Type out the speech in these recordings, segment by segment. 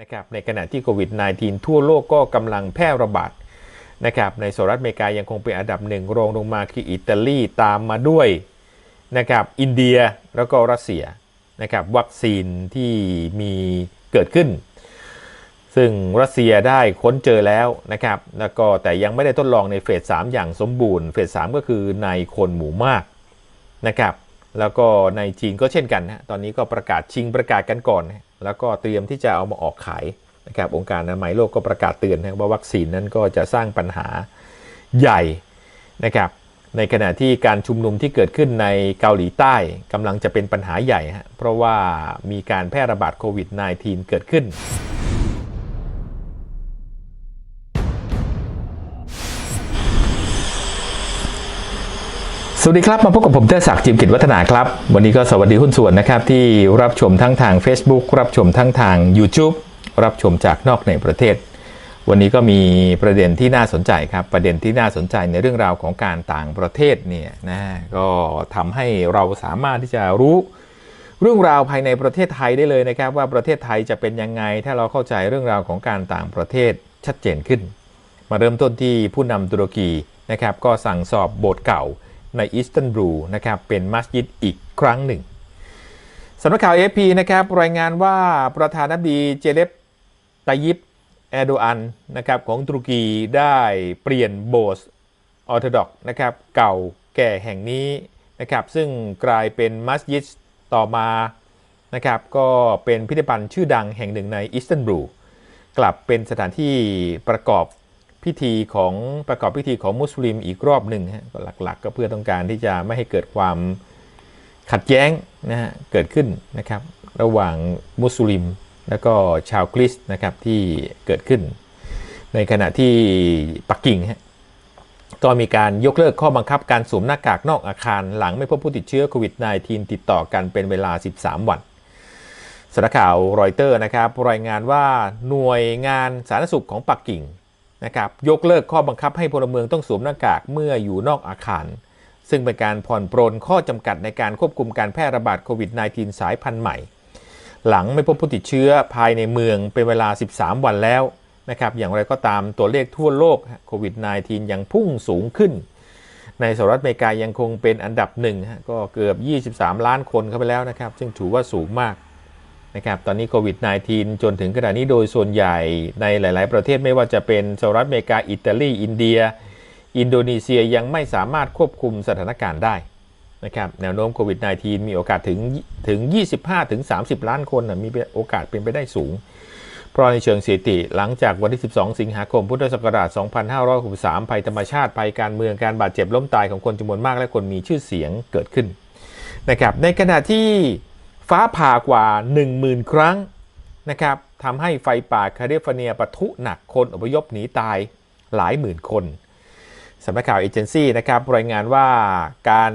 นะครับในขณะที่โควิด -19 ทั่วโลกก็กำลังแพร่ระบาดนะครับในสหรัฐอเมริกายังคงเป็นอันดับหนึ่งรองลงมาคืออิตาลีตามมาด้วยนะครับอินเดียแล้วก็รัสเซียนะครับวัคซีนที่มีเกิดขึ้น ซึ่งรัสเซียได้ค้นเจอแล้วนะครับแล้วก็แต่ยังไม่ได้ทดลองในเฟส3อย่างสมบูรณ์เฟส3ก็คือในคนหมู่มากนะครับ แล้วก็ในจีนก็เช่นกันนะตอนนี้ก็ประกาศชิงประกาศกันก่อนนะแล้วก็เตรียมที่จะเอามาออกขายนะครับองค์การอนามัยโลกก็ประกาศเตือนนะว่าวัคซีนนั้นก็จะสร้างปัญหาใหญ่นะครับในขณะที่การชุมนุมที่เกิดขึ้นในเกาหลีใต้กำลังจะเป็นปัญหาใหญ่ฮะเพราะว่ามีการแพร่ระบาดโควิด -19 เกิดขึ้น สวัสดีครับ มาพบกับผมเทอศักดิ์จิมกิจวัฒนาครับ วันนี้ก็สวัสดีหุ้นส่วนนะครับ ที่รับชมทั้งทาง Facebook รับชมทั้งทาง YouTube รับชมจากนอกในประเทศ วันนี้ก็มีประเด็นที่น่าสนใจครับ ประเด็นที่น่าสนใจในเรื่องราวของการต่างประเทศเนี่ยนะก็ทำให้เราสามารถที่จะรู้เรื่องราวภายในประเทศไทยได้เลยนะครับ ว่าประเทศไทยจะเป็นยังไง ถ้าเราเข้าใจเรื่องราวของการต่างประเทศชัดเจนขึ้น มาเริ่มต้นที่ผู้นำตุรกีนะครับก็สั่งสอบโบสถ์เก่า ในอิสตันบูลนะครับเป็นมัสยิดอีกครั้งหนึ่งสำนักข่าว AFP นะครับรายงานว่าประธานาธิบดีเจเลปตายิปแอโดอันนะครับของตุรกีได้เปลี่ยนโบสถ์ออร์โธดอกนะครับเก่าแก่แห่งนี้นะครับซึ่งกลายเป็นมัสยิดต่อมานะครับก็เป็นพิพิธภัณฑ์ชื่อดังแห่งหนึ่งในอิสตันบูลกลับเป็นสถานที่ประกอบ พิธีของประกอบพิธีของมุสลิมอีกรอบหนึ่งฮะหลักๆ ก็เพื่อต้องการที่จะไม่ให้เกิดความขัดแย้งนะฮะเกิดขึ้นนะครับระหว่างมุสลิม แล้วก็ชาวคริสต์นะครับที่เกิดขึ้น ในขณะที่ปักกิ่งฮะก็มีการยกเลิกข้อบังคับการสวมหน้ากากนอกอาคาร หลังไม่พบผู้ติดเชื้อโควิด -19 ติดต่อกันเป็นเวลา 13 วันสำนักข่าวรอยเตอร์นะครับรายงานว่าหน่วยงานสาธารณสุขของปักกิ่ง นะครับยกเลิกข้อบังคับให้พลเมืองต้องสวมหน้ากากเมื่ออยู่นอกอาคาร ซึ่งเป็นการผ่อนปรนข้อจำกัดในการควบคุมการแพร่ระบาดโควิด -19 สายพันธุ์ใหม่ หลังไม่พบผู้ติดเชื้อภายในเมืองเป็นเวลา 13 วันแล้วนะครับอย่างไรก็ตามตัวเลขทั่วโลกโควิด -19 ยังพุ่งสูงขึ้น ในสหรัฐอเมริกายังคงเป็นอันดับหนึ่งก็เกือบ 23 ล้านคนเข้าไปแล้วนะครับ ซึ่งถือว่าสูงมาก นะครับตอนนี้โควิด -19 จนถึงขณะนี้โดยส่วนใหญ่ในหลาย ๆ ประเทศไม่ว่าจะเป็นสหรัฐอเมริกา อิตาลี อินเดีย อินโดนีเซียยังไม่สามารถควบคุมสถานการณ์ได้นะครับแนวโน้มโควิด -19 มีโอกาสถึงถึง 25 ถึง 30 ล้านคนนะมีโอกาสเป็นไปได้สูง เพราะในเชิงสถิติ หลังจากวันที่ 12 สิงหาคม พุทธศักราช 2563ภัยธรรมชาติภัยการเมืองการบาดเจ็บล้มตายของคนจำนวนมากและคนมีชื่อเสียงเกิดขึ้นนะครับในขณะที่ ฟ้าผ่ากว่า 10,000 ครั้งนะครับทำให้ไฟป่าแคลิฟอร์เนียปะทุหนักคนอพยพหนีตายหลายหมื่นคนสำนักข่าวเอเจนซี่นะครับรายงานว่าการ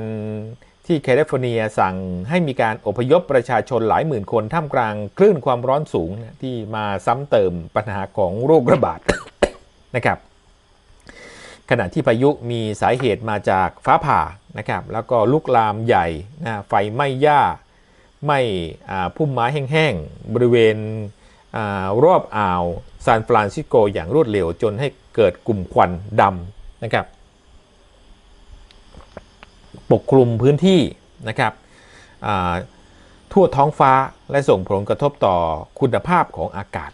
ที่แคลิฟอร์เนียสั่งให้มีการอพยพประชาชนหลายหมื่นคนท่ามกลางคลื่นความร้อนสูงที่มาซ้ำเติมปัญหาของโรคระบาดนะครับ ขณะที่พายุมีสาเหตุมาจากฟ้าผ่านะครับ แล้วก็ลุกลามใหญ่นะไฟไหม้หญ้า ไม่พุ่มไม้แห้งๆ บริเวณอรอบอ่าวซานฟรานซิสโกอย่างรวดเร็วจนให้เกิดกลุ่มควันดำนะครับ ปกคลุมพื้นที่นะครับทั่วท้องฟ้าและส่งผลกระทบต่อคุณภาพของอากาศ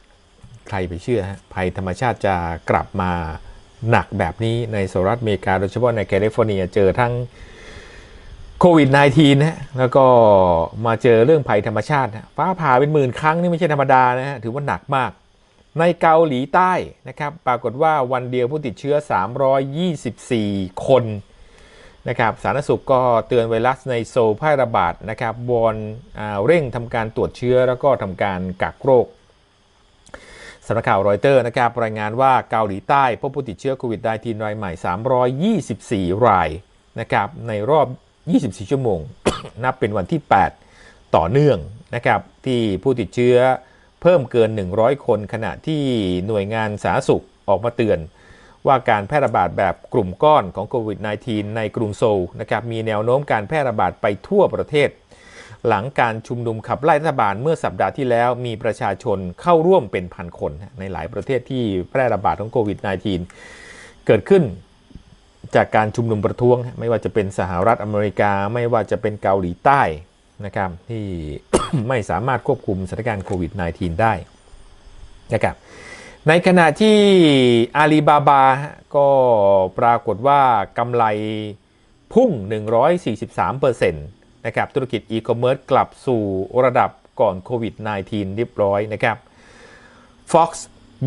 ใครไปเชื่อฮะภัยธรรมชาติจะกลับมาหนักแบบนี้ในสหรัฐอเมริกาโดยเฉพาะในแคลิฟอร์เนียเจอทั้ง โควิด -19 นะแล้วก็มาเจอเรื่องภัยธรรมชาตินะฟ้าผ่าเป็นหมื่นครั้งนี่ไม่ใช่ธรรมดานะฮะถือว่าหนักมาก ในเกาหลีใต้นะครับปรากฏว่าวันเดียวผู้ติดเชื้อ 324 คนนะครับสาธารณสุขก็เตือนไวรัสในโซลแพร่ระบาดนะครับวอนเร่งทำการตรวจเชื้อแล้วก็ทำการกักโรคสำนักข่าวรอยเตอร์นะครับรายงานว่าเกาหลีใต้พบผู้ติดเชื้อโควิด -19 รายใหม่ 324 รายนะครับในรอบ 24 ชั่วโมง นับเป็นวันที่ 8 ต่อเนื่องนะครับที่ผู้ติดเชื้อเพิ่มเกิน 100 คนขณะที่หน่วยงานสาธารณสุขออกมาเตือน ว่าการแพร่ระบาดแบบกลุ่มก้อนของโควิด -19 ในกรุงโซลนะครับมีแนวโน้มการแพร่ระบาดไปทั่วประเทศ หลังการชุมนุมขับไล่รัฐบาลเมื่อสัปดาห์ที่แล้วมีประชาชนเข้าร่วมเป็นพันคน ในหลายประเทศที่แพร่ระบาดของโควิด -19 เกิดขึ้น จากการชุมนุมประท้วง ไม่ว่าจะเป็นสหรัฐอเมริกา ไม่ว่าจะเป็นเกาหลีใต้นะครับที่ไม่สามารถควบคุมสถานการณ์โควิด -19 ได้นะครับในขณะที่อาลีบาบาก็ปรากฏว่ากำไรพุ่ง 143%นะครับธุรกิจอีคอมเมิร์ซกลับสู่ระดับก่อนโควิด -19 เรียบร้อยนะครับ Fox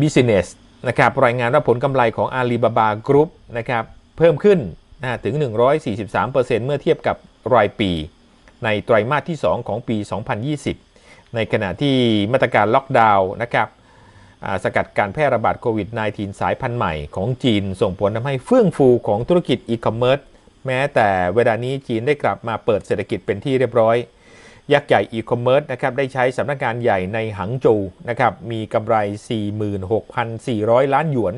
Business นะครับรายงานว่าผลกำไรของ Alibaba Group นะครับ เพิ่มขึ้นนะถึง 143%เมื่อเทียบกับรายปีในไตรมาสที่ 2 ของปี 2020 ในขณะที่มาตรการล็อกดาวน์นะครับสกัดการแพร่ระบาดโควิด -19 สายพันธุ์ใหม่ของจีนส่งผลทำให้เฟื่องฟูของธุรกิจอีคอมเมิร์ซแม้แต่เวลานี้จีนได้กลับมาเปิดเศรษฐกิจเป็นที่เรียบร้อย ยักษ์ใหญ่อีคอมเมิร์ซนะครับได้ใช้สำนักงานใหญ่ในหังโจวนะครับมีกำไร 46,400 ล้านหยวน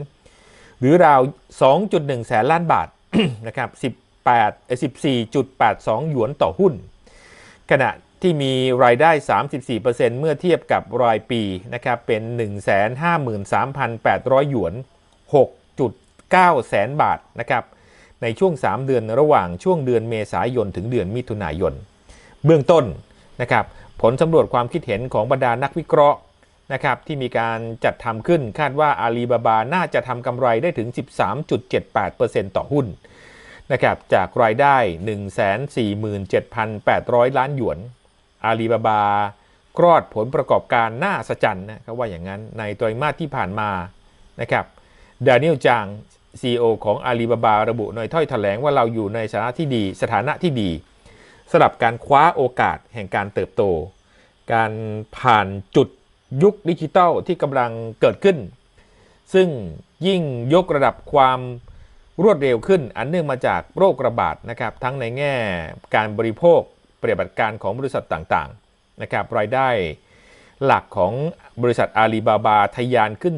หรือราว 2.1 แสนล้านบาทนะครับ18 14.82 หยวนต่อหุ้น ขณะที่มีรายได้ 34%เมื่อเทียบกับรายปีนะครับเป็น 153,800 หยวน 6.9 แสนบาทนะครับในช่วง 3 เดือนระหว่างช่วงเดือนเมษายนถึงเดือนมิถุนายน เบื้องต้นนะครับผลสำรวจความคิดเห็นของบรรดานักวิเคราะห์ นะครับที่มีการจัดทำขึ้นคาดว่าอาลีบาบาน่าจะทำกำไรได้ถึง 13.78%ต่อหุ้นนะครับจากรายได้ 147,800 ล้านหยวน อาลีบาบากรอดผลประกอบการน่าสะใจนะเขาว่าอย่างนั้นในไตรมาสที่ผ่านมานะครับดานิลจาง CEO ของอาลีบาบาระบุในถ้อยแถลงว่าเราอยู่ในสถานะที่ดี สถานะที่ดีสำหรับการคว้าโอกาสแห่งการเติบโต การผ่านจุด ยุคดิจิทัลที่กำลังเกิดขึ้น ซึ่งยิ่งยกระดับความรวดเร็วขึ้น อันเนื่องมาจากโรคระบาดนะครับ ทั้งในแง่การบริโภคปฏิบัติการของบริษัทต่างๆนะครับรายได้หลักของบริษัทอาลีบาบาทะยานขึ้น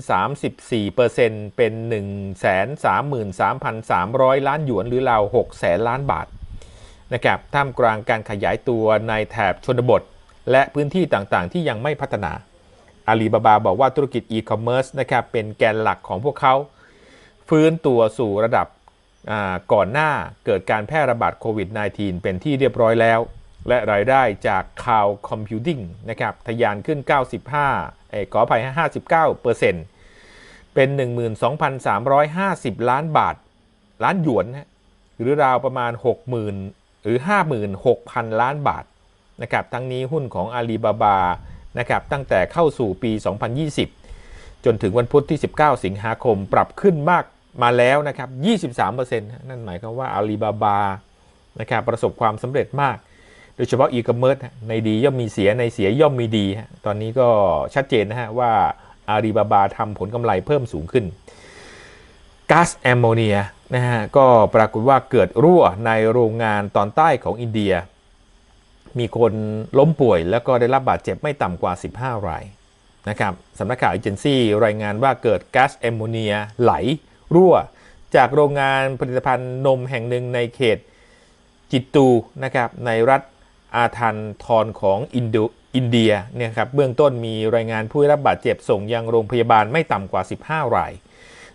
34%เป็น 133,300 ล้านหยวนหรือราว6แสนล้านบาทนะครับท่ามกลางการขยายตัวในแถบชนบท และพื้นที่ต่างๆ ที่ยังไม่พัฒนา อาลีบาบาบอกว่าธุรกิจอีคอมเมิร์ซนะครับเป็นแกนหลักของพวกเขาฟื้นตัวสู่ระดับก่อนหน้าเกิดการแพร่ระบาดโควิด -19 เป็นที่เรียบร้อยแล้ว และรายได้จากข่าวคอมพิวติ้งนะครับทะยานขึ้น 95เอ้ขออภัย 59เปอร์เซ็นต์เป็น 12,350 ล้านบาท ล้านหยวนนะหรือราวประมาณ 60,000 หรือ 56,000 ล้านบาทนะครับทั้งนี้หุ้นของอาลีบาบา นะครับตั้งแต่เข้าสู่ปี 2020 จนถึงวันพุธที่ 19 สิงหาคมปรับขึ้นมากมาแล้วนะครับ 23%นั่นหมายความว่าอาลีบาบานะครับประสบความสำเร็จมาก โดยเฉพาะอีคอมเมิร์ซในดีย่อมมีเสียในเสียย่อมมีดี ตอนนี้ก็ชัดเจนนะฮะว่าอาลีบาบาทำผลกำไรเพิ่มสูงขึ้นก๊าซแอมโมเนียนะฮะก็ปรากฏว่าเกิดรั่วในโรงงานตอนใต้ของอินเดีย มีคนล้มป่วยแล้วก็ได้รับบาดเจ็บไม่ต่ำกว่า 15 รายนะครับสำนักข่าวเอเจนซี่รายงานว่าเกิดก๊าซแอมโมเนียไหล รั่ว จากโรงงานผลิตภัณฑ์นมแห่งหนึ่งในเขตจิตตูนะครับในรัฐอาทันทรของอินโดอินเดียเนี่ยครับเบื้องต้นมีรายงานผู้รับบาดเจ็บส่งยังโรงพยาบาลไม่ต่ำกว่า 15 ราย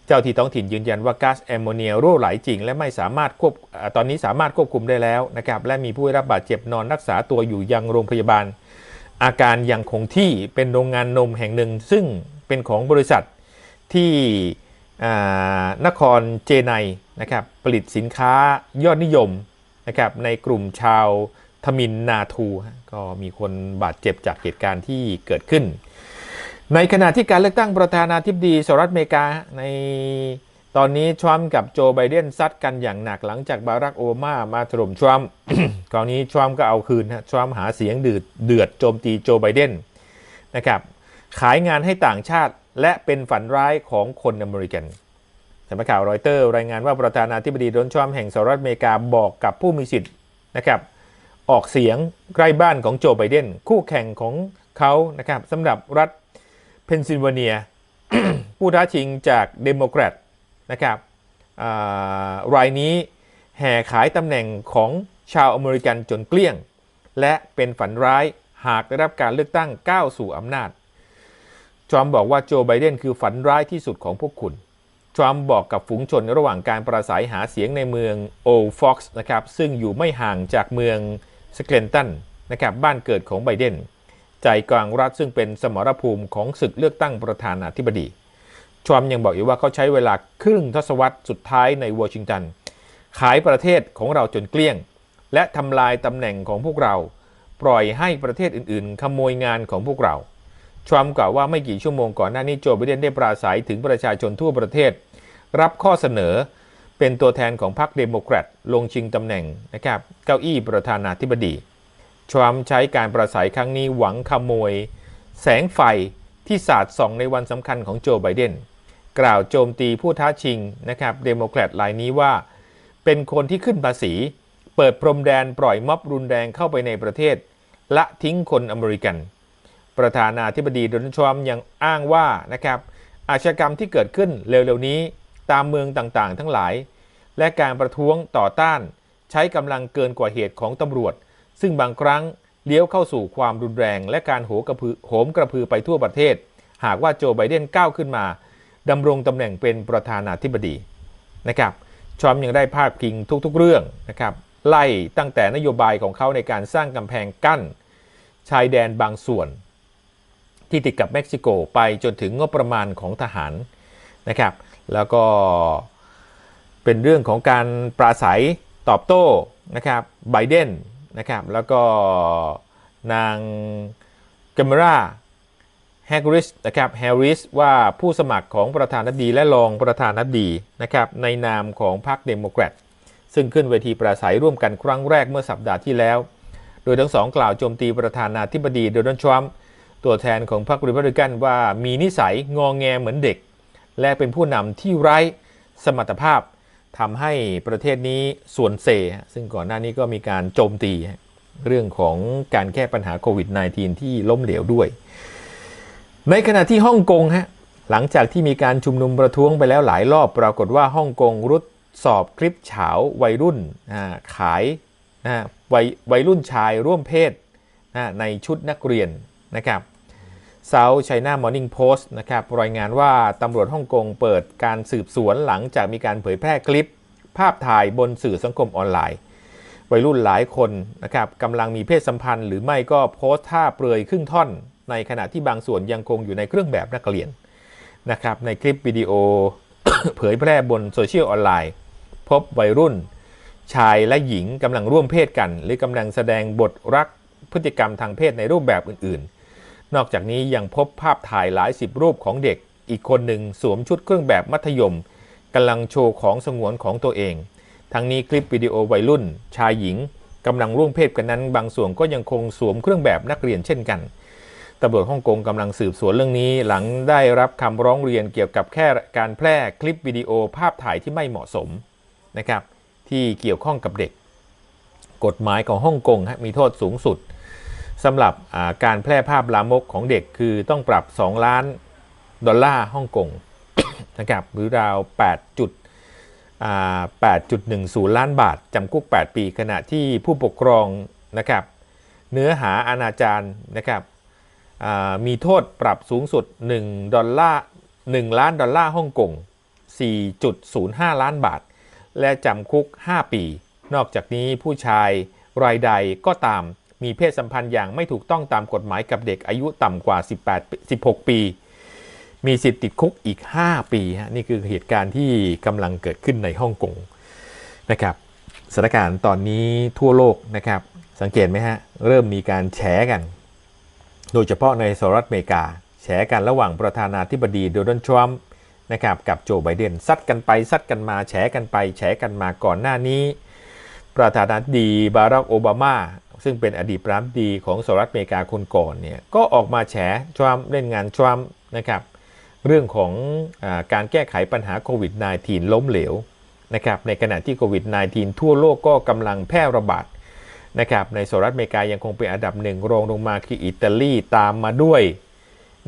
เจ้าที่ท้องถิ่นยืนยันว่าก๊าซแอมโมเนียรั่วไหลจริง และไม่สามารถควบตอนนี้สามารถควบคุมได้แล้วนะครับและมีผู้ได้รับบาดเจ็บนอนรักษาตัวอยู่ยังโรงพยาบาล อาการยังคงที่เป็นโรงงานนมแห่งหนึ่ง ซึ่งเป็นของบริษัทที่นครเจไนนะครับผลิตสินค้ายอดนิยมนะครับในกลุ่มชาวทมินนาทู ก็มีคนบาดเจ็บจากเหตุการณ์ที่เกิดขึ้น ในขณะที่การเลือกตั้งประธานาธิบดีสหรัฐอเมริกา ในตอนนี้ทรัมป์กับโจไบเดนซัดกันอย่างหนักหลังจากบารักโอบามามาถล่มทรัมป์คราวนี้ทรัมป์ก็เอาคืนฮะทรัมป์หาเสียงเดือดเดือดโจมตีโจไบเดนนะครับขายงานให้ต่างชาติและเป็นฝันร้ายของคนอเมริกันสำนักข่าวรอยเตอร์รายงานว่าประธานาธิบดีโดนทรัมป์แห่งสหรัฐอเมริกาบอกกับผู้มีสิทธิ์นะครับออกเสียงใกล้บ้านของโจไบเดนคู่แข่งของเขานะครับสำหรับรัฐ เพนซิลเวเนีย ผู้ท้าชิงจากเดโมแครตนะครับรายนี้แห่ขายตำแหน่งของชาวอเมริกันจนเกลี้ยง และเป็นฝันร้ายหากได้รับการเลือกตั้งก้าวสู่อำนาจ ทรัมป์บอกว่าโจไบเดนคือฝันร้ายที่สุดของพวกคุณ ทรัมป์บอกกับฝูงชนระหว่างการปราศัยหาเสียงในเมืองโอฟ็อกซ์นะครับซึ่งอยู่ไม่ห่างจากเมืองสเกลนตันนะครับบ้านเกิดของไบเดน ใจกลางรัฐซึ่งเป็นสมรภูมิของศึกเลือกตั้งประธานาธิบดีทรัมยังบอกอีกว่าเขาใช้เวลาครึ่งทศวรรษสุดท้ายในวอชิงตัน ขายประเทศของเราจนเกลี้ยง และทำลายตำแหน่งของพวกเรา ปล่อยให้ประเทศอื่นๆ ขโมยงานของพวกเราทรัมกล่าวว่าไม่กี่ชั่วโมงก่อนหน้านี้โจไบเดนได้ปราศัยถึงประชาชนทั่วประเทศ รับข้อเสนอเป็นตัวแทนของพรรคเดโมแครตลงชิงตำแหน่งนะครับเก้าอี้ประธานาธิบดี ทรัมป์ใช้การปราศัยครั้งนี้หวังขโมย แสงไฟที่สาดส่องในวันสำคัญของโจไบเดนกล่าวโจมตีผู้ท้าชิงนะครับเดโมแครตรายนี้ว่า เป็นคนที่ขึ้นภาษี เปิดพรมแดนปล่อยม็อบรุนแรงเข้าไปในประเทศ ละทิ้งคนอเมริกัน ประธานาธิบดีโดนัลด์ทรัมป์ยังอ้างว่านะครับอาชญากรรมที่เกิดขึ้นเร็วๆนี้ตามเมืองต่างๆ ทั้งหลาย และการประท้วงต่อต้าน ใช้กำลังเกินกว่าเหตุของตำรวจ ซึ่งบางครั้งเลี้ยวเข้าสู่ความรุนแรง และการโหกระพือโหมกระพือไปทั่วประเทศ หากว่าโจไบเดนก้าวขึ้นมาดำรงตำแหน่งเป็นประธานาธิบดีนะครับทรัมป์ยังได้พาดพิงทุกๆเรื่องนะครับไล่ตั้งแต่นโยบายของเขาในการสร้างกำแพงกั้น ชายแดนบางส่วน ที่ติดกับเม็กซิโกไปจนถึงงบประมาณของทหารนะครับ แล้วก็เป็นเรื่องของการปราศัยตอบโต้นะครับไบเดน นะครับ แล้วก็นางกัมราแฮกริสนะครับแฮร์ริสว่าผู้สมัครของประธานาธิบดีและรองประธานาธิบดีนะครับในนามของพรรคเดโมแครตซึ่งขึ้นเวทีปราศัยร่วมกันครั้งแรกเมื่อสัปดาห์ที่แล้ว โดยทั้งสองกล่าวโจมตีประธานาธิบดีโดนัลด์ทรัมป์ตัวแทนของพรรครีพับลิกันว่ามีนิสัยงองแงเหมือนเด็ก และเป็นผู้นำที่ไร้สมรรถภาพ ทำให้ประเทศนี้ส่วนเซ ซึ่งก่อนหน้านี้ก็มีการโจมตี เรื่องของการแก้ปัญหาโควิด -19 ที่ล้มเหลวด้วย ในขณะที่ฮ่องกงฮะหลังจากที่มีการชุมนุมประท้วงไปแล้วหลายรอบปรากฏว่าฮ่องกงรุดสอบคลิปเฉาวัยรุ่นขายวัยวัยรุ่นชายร่วมเพศในชุดนักเรียนนะครับ South China Morning Post นะครับรายงานว่าตำรวจฮ่องกงเปิดการสืบสวนหลังจากมีการเผยแพร่คลิป ภาพถ่ายบนสื่อสังคมออนไลน์ วัยรุ่นหลายคนนะครับกำลังมีเพศสัมพันธ์หรือไม่ก็โพสต์ท่าเปลือยครึ่งท่อน ในขณะที่บางส่วนยังคงอยู่ในเครื่องแบบนักเรียนนะครับในคลิปวิดีโอเผยแพร่บนโซเชียลออนไลน์ พบวัยรุ่น ชายและหญิงกำลังร่วมเพศกัน หรือกำลังแสดงบทรักพฤติกรรมทางเพศในรูปแบบอื่นๆ นอกจากนี้ยังพบภาพถ่ายหลายสิบรูปของเด็ก อีกคนหนึ่งสวมชุดเครื่องแบบมัธยมกำลังโชว์ของสงวนของตัวเอง ทั้งนี้คลิปวิดีโอวัยรุ่น ชายหญิงกำลังร่วมเพศกันนั้น บางส่วนก็ยังคงสวมเครื่องแบบนักเรียนเช่นกันตำรวจฮ่องกงกำลังสืบสวนเรื่องนี้ หลังได้รับคำร้องเรียนเกี่ยวกับแค่การแพร่คลิปวิดีโอภาพถ่ายที่ไม่เหมาะสมนะครับที่เกี่ยวข้องกับเด็ก กฎหมายของฮ่องกงมีโทษสูงสุด สำหรับการแพร่ภาพลามกของเด็กคือต้องปรับ 2 ล้านดอลลาร์ฮ่องกงนะครับหรือราว8จุด8.10 ล้านบาท จำคุก 8 ปี ขณะที่ผู้ปกครองนะครับเนื้อหาอนาจารนะครับมีโทษปรับสูงสุด 1 ดอลลาร์ 1 ล้านดอลลาร์ฮ่องกง 4.05 ล้านบาท และจำคุก 5 ปี นอกจากนี้ผู้ชายรายใดก็ตาม มีเพศสัมพันธ์อย่างไม่ถูกต้องตามกฎหมายกับเด็กอายุต่ำกว่า 18 16 ปี มีสิทธิ์ติดคุกอีก 5 ปีฮะนี่คือเหตุการณ์ที่กำลังเกิดขึ้นในฮ่องกงนะครับสถานการณ์ตอนนี้ทั่วโลกนะครับ สังเกตไหมฮะ เริ่มมีการแฉกัน โดยเฉพาะในสหรัฐอเมริกา แฉกันระหว่างประธานาธิบดีโดนัลด์ทรัมป์นะครับกับโจไบเดนซัดกันไปซัดกันมาแฉกันไป แฉกันมาก่อนหน้านี้ ประธานาธิบดีบารักโอบามา ซึ่งเป็นอดีตประธานาธิบดีของสหรัฐอเมริกาคนก่อนเนี่ยก็ออกมาแฉทรัมป์เล่นงานทรัมป์นะครับเรื่องของอการแก้ไขปัญหาโควิด -19 ล้มเหลวนะครับในขณะที่โควิด -19 ทั่วโลกก็กำลังแพร่ระบาดนะครับในสหรัฐอเมริกายังคงเป็นอันดับหนึ่งรองลงมาคืออิตาลีตามมาด้วย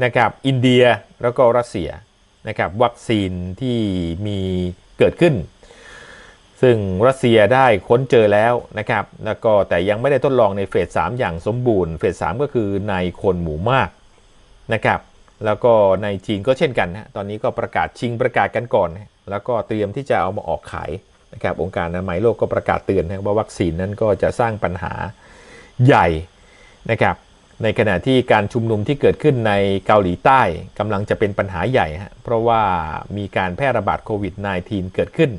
นะครับอินเดียแล้วก็รัสเซียนะครับวัคซีนที่มีเกิดขึ้น ซึ่งรัสเซียได้ค้นเจอแล้วนะครับ แล้วก็แต่ยังไม่ได้ทดลองในเฟส 3 อย่างสมบูรณ์ เฟส 3 ก็คือในคนหมู่มากนะครับ แล้วก็ในจีนก็เช่นกันนะ ตอนนี้ก็ประกาศชิงประกาศกันก่อน แล้วก็เตรียมที่จะเอามาออกขายนะครับ องค์การอนามัยโลกก็ประกาศเตือนนะว่าวัคซีนนั้นก็จะสร้างปัญหาใหญ่นะครับ ในขณะที่การชุมนุมที่เกิดขึ้นในเกาหลีใต้กำลังจะเป็นปัญหาใหญ่ฮะ เพราะว่ามีการแพร่ระบาดโควิด -19 เกิดขึ้น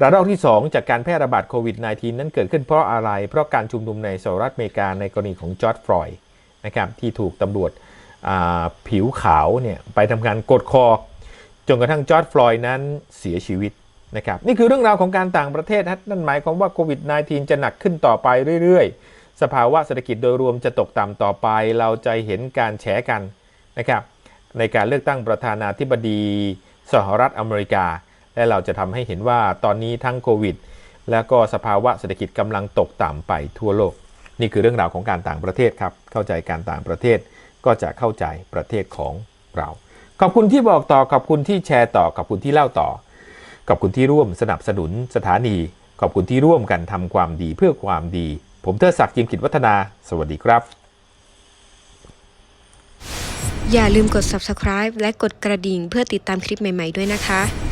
ระลอกที่ 2 จากการแพร่ระบาดโควิด -19 นั้นเกิดขึ้นเพราะอะไร เพราะการชุมนุมในสหรัฐอเมริกาในกรณีของจอร์ดฟลอยด์นะครับที่ถูกตำรวจผิวขาวเนี่ยไปทำการกดคอ จนกระทั่งจอร์ดฟลอยด์นั้นเสียชีวิตนะครับนี่คือเรื่องราวของการต่างประเทศนั่นหมายความว่าโควิด -19 จะหนักขึ้นต่อไปเรื่อยๆ สภาวะเศรษฐกิจโดยรวมจะตกต่ำต่อไป เราจะเห็นการแฉกันนะครับในการเลือกตั้งประธานาธิบดีสหรัฐอเมริกา และเราจะทำให้เห็นว่าตอนนี้ทั้งโควิด แล้วก็สภาวะเศรษฐกิจกำลังตกต่ำไปทั่วโลก นี่คือเรื่องราวของการต่างประเทศครับ เข้าใจการต่างประเทศก็จะเข้าใจประเทศของเรา ขอบคุณที่บอกต่อ ขอบคุณที่แชร์ต่อ ขอบคุณที่เล่าต่อ ขอบคุณที่ร่วมสนับสนุนสถานี ขอบคุณที่ร่วมกันทำความดีเพื่อความดี ผมเทอศักดิ์จิมกิจวัฒนา สวัสดีครับ อย่าลืมกด subscribe และกดกระดิ่งเพื่อติดตามคลิปใหม่ ๆ ด้วยนะคะ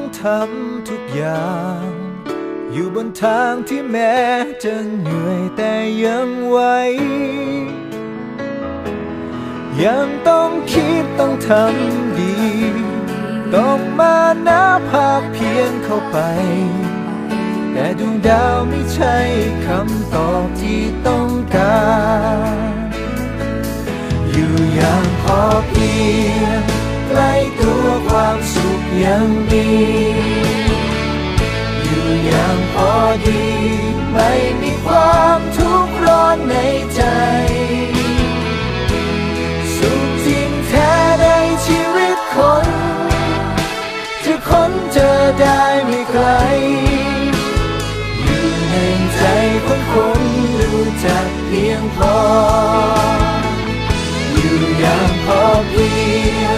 ต้องทำทุกอย่าง อยู่บนทางที่แม้จะเหนื่อยแต่ยังไหวยังต้องคิดต้องทำดี ต้องมานาภาคเพียงเข้าไป แต่ดวงดาวไม่ใช่คำตอบที่ต้องการ อยู่อย่างพอเพียง ใกล้ตัวความสุขยังมี อยู่อย่างพอดี ไม่มีความทุกข์ร้อนในใจ สุขจริงแท้ในชีวิตคนจะค้นเจอได้ไม่ไกล อยู่ในใจของคนรู้จักเพียงพอ อยู่อย่างพอเพียง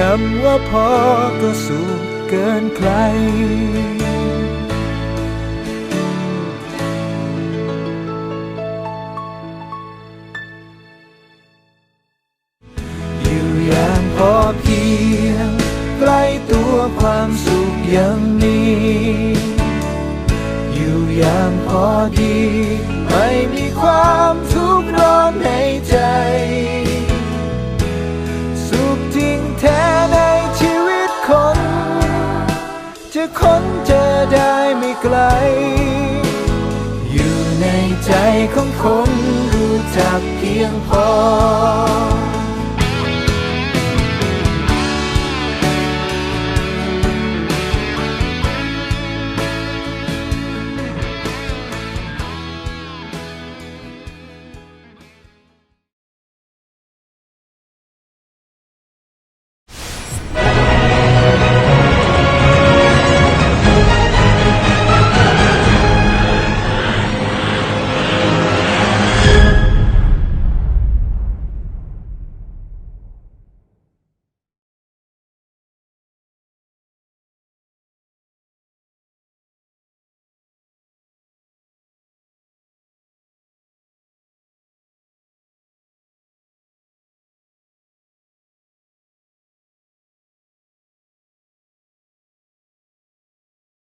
คำว่าพอก็สุขเกินใคร อยู่อย่างพอเพียงใกล้ตัวความสุขยังมี อยู่อย่างพอดี คนรู้จักเพียงพอ